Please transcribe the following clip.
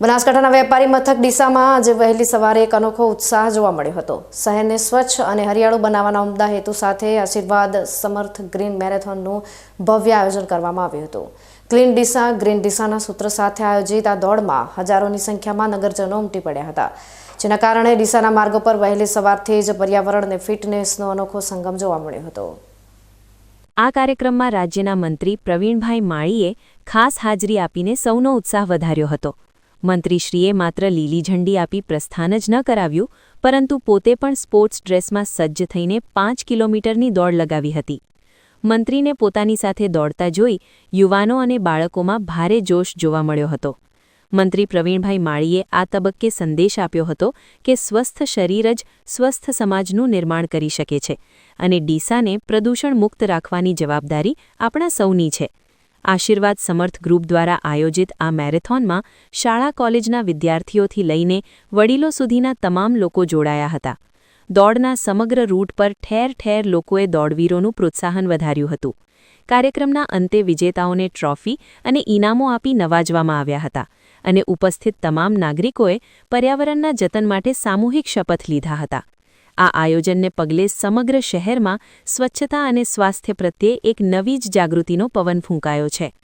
બનાસકાંઠાના વેપારી મથક ડીસામાં આજે વહેલી સવારે એક અનોખો ઉત્સાહ જોવા મળ્યો હતો. શહેરને સ્વચ્છ અને હરિયાળું બનાવવાના ઉમદા હેતુ સાથે આશીર્વાદ, સમર્થ ગ્રીન મેરેથોનનું ભવ્ય આયોજન કરવામાં આવ્યું હતું. ક્લીન ડીસા, ગ્રીન ડીસાના સૂત્ર સાથે આયોજિત આ દોડમાં હજારોની સંખ્યામાં નગરજનો ઉમટી પડ્યા હતા. જેના કારણે ડીસાના માર્ગો પર વહેલી સવારથી જ પર્યાવરણ અને ફિટનેસનો અનોખો સંગમ જોવા મળ્યો હતો. આ કાર્યક્રમમાં રાજ્યના મંત્રી પ્રવીણભાઈ માળીએ ખાસ હાજરી આપીને સૌનો ઉત્સાહ વધાર્યો હતો. મંત્રીશ્રીએ માત્ર લીલી ઝંડી આપી પ્રસ્થાન જ ન કરાવ્યું, પરંતુ પોતે પણ સ્પોર્ટ્સ ડ્રેસમાં સજ્જ થઈને પાંચ કિલોમીટરની દોડ લગાવી હતી. મંત્રીને પોતાની સાથે દોડતા જોઈ યુવાનો અને બાળકોમાં ભારે જોશ જોવા મળ્યો હતો. મંત્રી પ્રવીણભાઈ માળીએ આ તબક્કે સંદેશ આપ્યો હતો કે સ્વસ્થ શરીર જ સ્વસ્થ સમાજનું નિર્માણ કરી શકે છે અને ડીસાને પ્રદૂષણ મુક્ત રાખવાની જવાબદારી આપણા સૌની છે. આશીર્વાદ સમર્થ ગ્રુપ દ્વારા આયોજિત આ મેરેથોનમાં શાળા કોલેજના વિદ્યાર્થીઓથી લઈને વડીલો સુધીના તમામ લોકો જોડાયા હતા. દોડના સમગ્ર રૂટ પર ઠેર ઠેર લોકોએ દોડવીરોનું પ્રોત્સાહન વધાર્યું હતું. કાર્યક્રમના અંતે વિજેતાઓને ટ્રોફી અને ઇનામો આપી નવાજવામાં આવ્યા હતા અને ઉપસ્થિત તમામ નાગરિકોએ પર્યાવરણના જતન માટે સામૂહિક શપથ લીધા હતા. આ આયોજનને પગલે સમગ્ર શહેરમાં સ્વચ્છતા અને સ્વાસ્થ્ય પ્રત્યે એક નવી જ જાગૃતિનો પવન ફૂંકાયો છે.